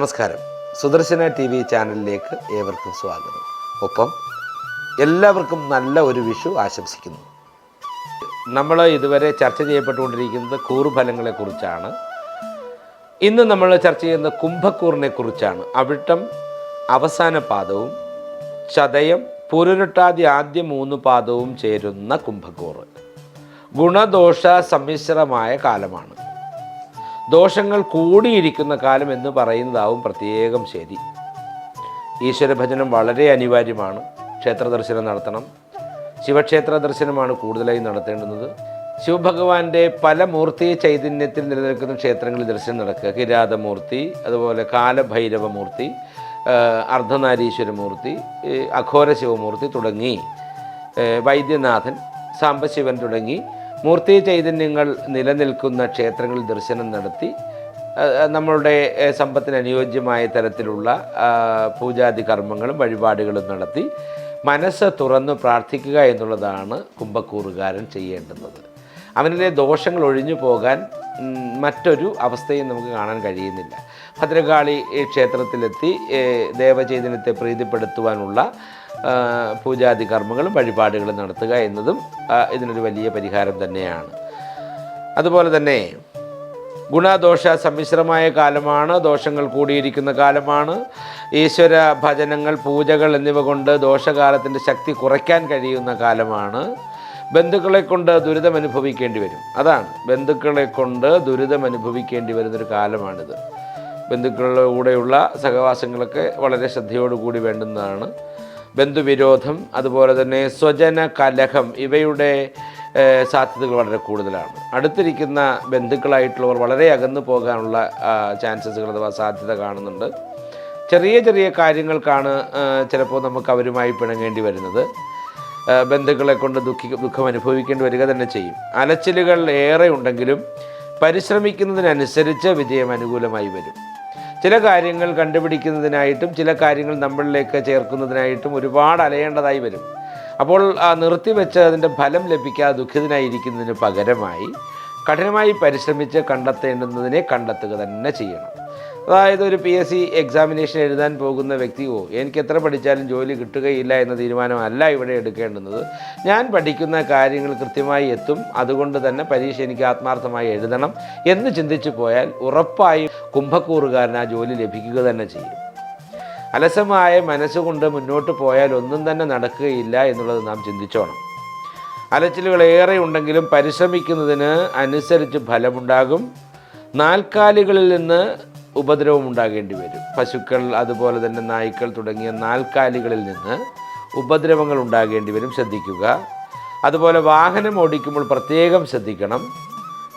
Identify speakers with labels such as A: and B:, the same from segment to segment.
A: നമസ്കാരം. Sudarshana T V ചാനലിലേക്ക് ഏവർക്കും സ്വാഗതം. ഒപ്പം എല്ലാവർക്കും നല്ല ഒരു വിഷു ആശംസിക്കുന്നു. നമ്മൾ ഇതുവരെ ചർച്ച ചെയ്യപ്പെട്ടുകൊണ്ടിരിക്കുന്നത് കൂറുഫലങ്ങളെക്കുറിച്ചാണ് ഇന്ന് നമ്മൾ ചർച്ച ചെയ്യുന്ന കുംഭക്കൂറിനെ കുറിച്ചാണ്. അവിട്ടം അവസാന പാദവും ചതയം പുരുരുട്ടാതി ആദ്യ മൂന്ന് പാദവും ചേരുന്ന കുംഭക്കൂറ്. ഗുണദോഷ സമ്മിശ്രമായ കാലമാണ്. ദോഷങ്ങൾ കൂടിയിരിക്കുന്ന കാലം എന്ന് പറയുന്നതാവും പ്രത്യേകം ശരി. ഈശ്വരഭജനം വളരെ അനിവാര്യമാണ്. ക്ഷേത്ര ദർശനം നടത്തണം. ശിവക്ഷേത്ര ദർശനമാണ് കൂടുതലായി നടത്തേണ്ടുന്നത്. ശിവഭഗവാന്റെ പല മൂർത്തി ചൈതന്യത്തിൽ നിലനിൽക്കുന്ന ക്ഷേത്രങ്ങളിൽ ദർശനം നടക്കുക. കിരാതമൂർത്തി അതുപോലെ കാലഭൈരവമൂർത്തി അർദ്ധനാരീശ്വരമൂർത്തി അഘോര ശിവമൂർത്തി തുടങ്ങി. വൈദ്യനാഥൻ സാംബശിവൻ തുടങ്ങി. മൂർത്തി ചൈതന്യങ്ങൾ നിലനിൽക്കുന്ന ക്ഷേത്രങ്ങളിൽ ദർശനം നടത്തി നമ്മളുടെ സമ്പത്തിന് അനുയോജ്യമായ തരത്തിലുള്ള പൂജാതി കർമ്മങ്ങളും വഴിപാടുകളും നടത്തി മനസ്സ് തുറന്ന് പ്രാർത്ഥിക്കുക എന്നുള്ളതാണ് കുംഭക്കൂറുകാരൻ ചെയ്യേണ്ടുന്നത്. അവനിലെ ദോഷങ്ങൾ ഒഴിഞ്ഞു പോകാൻ മറ്റൊരു അവസ്ഥയും നമുക്ക് കാണാൻ കഴിയുന്നില്ല. ഭദ്രകാളി ക്ഷേത്രത്തിലെത്തി ദേവചൈതന്യത്തെ പ്രീതിപ്പെടുത്തുവാനുള്ള പൂജാതി കർമ്മങ്ങളും വഴിപാടുകളും നടത്തുക എന്നതും ഇതിനൊരു വലിയ പരിഹാരം തന്നെയാണ്. അതുപോലെ തന്നെ ഗുണദോഷ സമ്മിശ്രമായ കാലമാണ് ദോഷങ്ങൾ കൂടിയിരിക്കുന്ന കാലമാണ്. ഈശ്വര ഭജനങ്ങൾ പൂജകൾ എന്നിവ കൊണ്ട് ദോഷകാലത്തിന്റെ ശക്തി കുറയ്ക്കാൻ കഴിയുന്ന കാലമാണ്. ബന്ധുക്കളെ കൊണ്ട് ദുരിതം അനുഭവിക്കേണ്ടി വരും. അതാണ് ബന്ധുക്കളെ കൊണ്ട് ദുരിതം അനുഭവിക്കേണ്ടി വരുന്നൊരു കാലമാണിത്. ബന്ധുക്കളുടെ കൂടെയുള്ള സഹവാസങ്ങളൊക്കെ വളരെ ശ്രദ്ധയോടുകൂടി വേണ്ടുന്നതാണ്. ബന്ധുവിരോധം അതുപോലെ തന്നെ സ്വജന കലഹം ഇവയുടെ സാധ്യതകൾ വളരെ കൂടുതലാണ്. അടുത്തിരിക്കുന്ന ബന്ധുക്കളായിട്ടുള്ളവർ വളരെ അകന്നു പോകാനുള്ള ചാൻസസുകൾ അഥവാ സാധ്യത കാണുന്നുണ്ട്. ചെറിയ ചെറിയ കാര്യങ്ങൾക്കാണ് ചിലപ്പോൾ നമുക്ക് അവരുമായി പിണങ്ങേണ്ടി വരുന്നത്. ബന്ധുക്കളെ കൊണ്ട് ദുഃഖി ദുഃഖം അനുഭവിക്കേണ്ടി വരിക തന്നെ ചെയ്യും. അലച്ചിലുകൾ ഏറെ ഉണ്ടെങ്കിലും പരിശ്രമിക്കുന്നതിനനുസരിച്ച് വിജയം അനുകൂലമായി വരും. ചില കാര്യങ്ങൾ കണ്ടുപിടിക്കുന്നതിനായിട്ടും ചില കാര്യങ്ങൾ നമ്മളിലേക്ക് ചേർക്കുന്നതിനായിട്ടും ഒരുപാട് അലയേണ്ടതായി വരും. അപ്പോൾ നിർത്തി നിർത്തിവെച്ച് അതിന്റെ ഫലം ലഭിക്കാതെ ദുഃഖിതനായിരിക്കുന്നതിന് പകരമായി കഠിനമായി പരിശ്രമിച്ച് കണ്ടെത്തേണ്ടുന്നതിനെ കണ്ടെത്തുക തന്നെ ചെയ്യണം. അതായത് ഒരു പി എസ് സി എക്സാമിനേഷൻ എഴുതാൻ പോകുന്ന വ്യക്തിയോ എനിക്ക് എത്ര പഠിച്ചാലും ജോലി കിട്ടുകയില്ല എന്ന തീരുമാനമല്ല ഇവിടെ എടുക്കേണ്ടുന്നത്. ഞാൻ പഠിക്കുന്ന കാര്യങ്ങൾ കൃത്യമായി എത്തും. അതുകൊണ്ട് തന്നെ പരീക്ഷ എനിക്ക് ആത്മാർത്ഥമായി എഴുതണം എന്ന് ചിന്തിച്ചു പോയാൽ ഉറപ്പായും കുംഭക്കൂറുകാരൻ ആ ജോലി ലഭിക്കുക തന്നെ ചെയ്യും. അലസമായ മനസ്സുകൊണ്ട് മുന്നോട്ട് പോയാൽ ഒന്നും തന്നെ നടക്കുകയില്ല എന്നുള്ളത് നാം ചിന്തിച്ചോണം. അലച്ചിലുകൾ ഏറെ ഉണ്ടെങ്കിലും പരിശ്രമിക്കുന്നതിന് അനുസരിച്ച് ഫലമുണ്ടാകും. നാൽക്കാലികളിൽ നിന്ന് ഉപദ്രവം ഉണ്ടാകേണ്ടി വരും. പശുക്കൾ അതുപോലെ തന്നെ നായ്ക്കൾ തുടങ്ങിയ നാൽക്കാലികളിൽ നിന്ന് ഉപദ്രവങ്ങൾ ഉണ്ടാകേണ്ടി വരും. ശ്രദ്ധിക്കുക. അതുപോലെ വാഹനം ഓടിക്കുമ്പോൾ പ്രത്യേകം ശ്രദ്ധിക്കണം.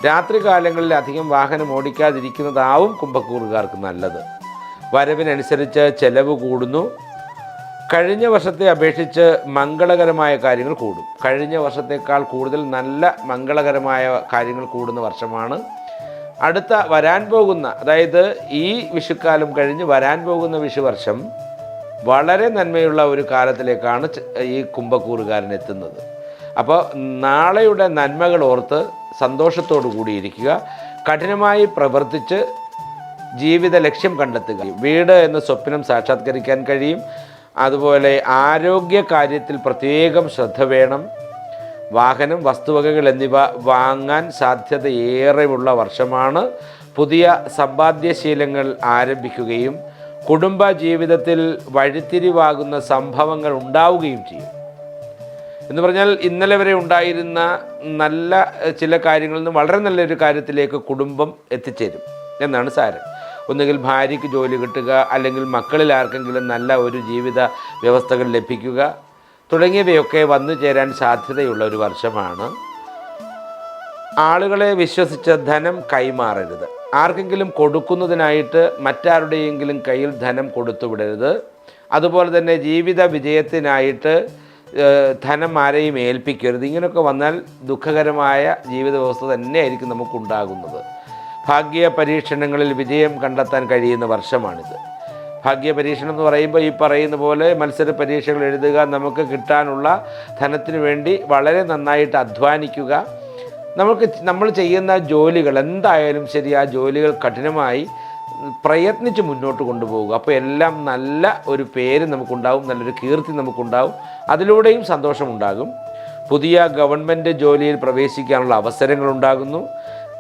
A: രാത്രി കാലങ്ങളിൽ അധികം വാഹനം ഓടിക്കാതിരിക്കുന്നതാവും കുംഭക്കൂറുകാർക്ക് നല്ലത്. വരവിനനുസരിച്ച് ചെലവ് കൂടുന്നു. കഴിഞ്ഞ വർഷത്തെ അപേക്ഷിച്ച് മംഗളകരമായ കാര്യങ്ങൾ കൂടും. കഴിഞ്ഞ വർഷത്തേക്കാൾ കൂടുതൽ നല്ല മംഗളകരമായ കാര്യങ്ങൾ കൂടുന്ന വർഷമാണ് അടുത്ത വരാൻ പോകുന്ന അതായത് ഈ വിഷുക്കാലം കഴിഞ്ഞ് വരാൻ പോകുന്ന വിഷുവർഷം വളരെ നന്മയുള്ള ഒരു കാലത്തിലേക്കാണ് ഈ കുംഭക്കൂറുകാരൻ എത്തുന്നത്. അപ്പോൾ നാളെയുടെ നന്മകൾ ഓർത്ത് സന്തോഷത്തോടു കൂടിയിരിക്കുക കഠിനമായി പ്രവർത്തിച്ച് ജീവിത ലക്ഷ്യം കണ്ടെത്തുക. വീട് എന്ന സ്വപ്നം സാക്ഷാത്കരിക്കാൻ കഴിയും. അതുപോലെ ആരോഗ്യ കാര്യത്തിൽ പ്രത്യേകം ശ്രദ്ധ വേണം. വാഹനം വസ്തുവകകൾ എന്നിവ വാങ്ങാൻ സാധ്യത ഏറെയുള്ള വർഷമാണ്. പുതിയ സമ്പാദ്യശീലങ്ങൾ ആരംഭിക്കുകയും കുടുംബ ജീവിതത്തിൽ വഴിത്തിരിവാകുന്ന സംഭവങ്ങൾ ഉണ്ടാവുകയും ചെയ്യും. എന്ന് പറഞ്ഞാൽ ഇന്നലെ വരെ ഉണ്ടായിരുന്ന നല്ല ചില കാര്യങ്ങളിൽ നിന്ന് വളരെ നല്ലൊരു കാര്യത്തിലേക്ക് കുടുംബം എത്തിച്ചേരും എന്നാണ് സാരം. ഒന്നുകിൽ ഭാര്യയ്ക്ക് ജോലി കിട്ടുക അല്ലെങ്കിൽ മക്കളിൽ ആർക്കെങ്കിലും നല്ല ഒരു ജീവിത വ്യവസ്ഥകൾ ലഭിക്കുക തുടങ്ങിയവയൊക്കെ വന്നു ചേരാൻ സാധ്യതയുള്ള ഒരു വർഷമാണ്. ആളുകളെ വിശ്വസിച്ച് ധനം കൈമാറരുത്. ആർക്കെങ്കിലും കൊടുക്കുന്നതിനായിട്ട് മറ്റാരുടെയെങ്കിലും കയ്യിൽ ധനം കൊടുത്തു വിടരുത്. അതുപോലെ തന്നെ ജീവിത വിജയത്തിനായിട്ട് ധനം ആരെയും ഏൽപ്പിക്കരുത്. ഇങ്ങനെയൊക്കെ വന്നാൽ ദുഃഖകരമായ ജീവിത വ്യവസ്ഥ തന്നെയായിരിക്കും നമുക്കുണ്ടാകുന്നത്. ഭാഗ്യ പരീക്ഷണങ്ങളിൽ വിജയം കണ്ടെത്താൻ കഴിയുന്ന വർഷമാണിത്. ഭാഗ്യ പരീക്ഷണം എന്ന് പറയുമ്പോൾ ഈ പറയുന്ന പോലെ മത്സര പരീക്ഷകൾ എഴുതുക നമുക്ക് കിട്ടാനുള്ള ധനത്തിന് വേണ്ടി വളരെ നന്നായിട്ട് അധ്വാനിക്കുക. നമുക്ക് നമ്മൾ ചെയ്യുന്ന ജോലികൾ എന്തായാലും ശരി ആ ജോലികൾ കഠിനമായി പ്രയത്നിച്ച് മുന്നോട്ട് കൊണ്ടുപോകുക അപ്പോൾ എല്ലാം നല്ല ഒരു പേര് നമുക്കുണ്ടാവും നല്ലൊരു കീർത്തി നമുക്കുണ്ടാവും. അതിലൂടെയും സന്തോഷമുണ്ടാകും. പുതിയ ഗവൺമെന്റ് ജോലിയിൽ പ്രവേശിക്കാനുള്ള അവസരങ്ങളുണ്ടാകുന്നു.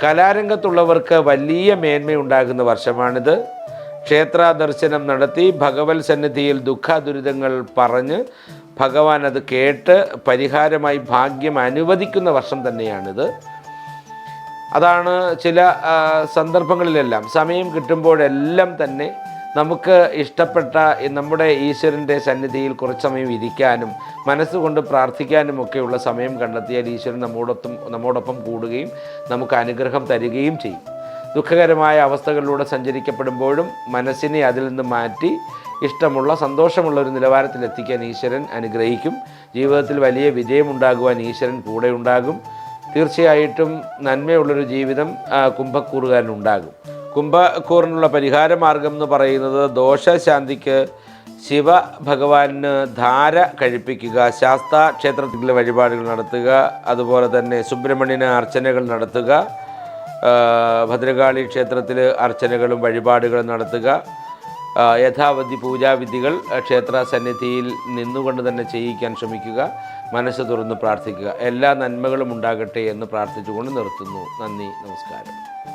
A: കലാരംഗത്തുള്ളവർക്ക് വലിയ മേന്മയുണ്ടാകുന്ന വർഷമാണിത്. ക്ഷേത്ര ദർശനം നടത്തി ഭഗവത് സന്നിധിയിൽ ദുഃഖദുരിതങ്ങൾ പറഞ്ഞ് ഭഗവാൻ അത് കേട്ട് പരിഹാരമായി ഭാഗ്യം അനുവദിക്കുന്ന വർഷം തന്നെയാണിത്. അതാണ് ചില സന്ദർഭങ്ങളിലെല്ലാം സമയം കിട്ടുമ്പോഴെല്ലാം തന്നെ നമുക്ക് ഇഷ്ടപ്പെട്ട നമ്മുടെ ഈശ്വരന്റെ സന്നിധിയിൽ കുറച്ച് സമയം ഇരിക്കാനും മനസ്സുകൊണ്ട് പ്രാർത്ഥിക്കാനും ഒക്കെയുള്ള സമയം കണ്ടെത്തിയാൽ ഈശ്വരൻ നമ്മോടൊപ്പം നമ്മോടൊപ്പം കൂടുകയും നമുക്ക് അനുഗ്രഹം തരികയും ചെയ്യും. ദുഃഖകരമായ അവസ്ഥകളിലൂടെ സഞ്ചരിക്കപ്പെടുമ്പോഴും മനസ്സിനെ അതിൽ നിന്ന് മാറ്റി ഇഷ്ടമുള്ള സന്തോഷമുള്ള ഒരു നിലവാരത്തിലെത്തിക്കാൻ ഈശ്വരൻ അനുഗ്രഹിക്കും. ജീവിതത്തിൽ വലിയ വിജയമുണ്ടാകുവാൻ ഈശ്വരൻ കൂടെ ഉണ്ടാകും. തീർച്ചയായിട്ടും നന്മയുള്ളൊരു ജീവിതം കുംഭക്കൂറുകാരനുണ്ടാകും. കുംഭക്കൂറിനുള്ള പരിഹാര മാർഗം എന്ന് പറയുന്നത് ദോഷശാന്തിക്ക് ശിവ ഭഗവാന് ധാര കഴിപ്പിക്കുക ശാസ്ത ക്ഷേത്രത്തിലെ വഴിപാടുകൾ നടത്തുക അതുപോലെ തന്നെ സുബ്രഹ്മണ്യന് അർച്ചനകൾ നടത്തുക ഭദ്രകാളി ക്ഷേത്രത്തിൽ അർച്ചനകളും വഴിപാടുകളും നടത്തുക. യഥാവധി പൂജാവിധികൾ ക്ഷേത്ര സന്നിധിയിൽ നിന്നുകൊണ്ട് തന്നെ ചെയ്യിക്കാൻ ശ്രമിക്കുക. മനസ്സ് തുറന്ന് പ്രാർത്ഥിക്കുക. എല്ലാ നന്മകളും ഉണ്ടാകട്ടെ എന്ന് പ്രാർത്ഥിച്ചുകൊണ്ട് നിർത്തുന്നു. നന്ദി നമസ്കാരം.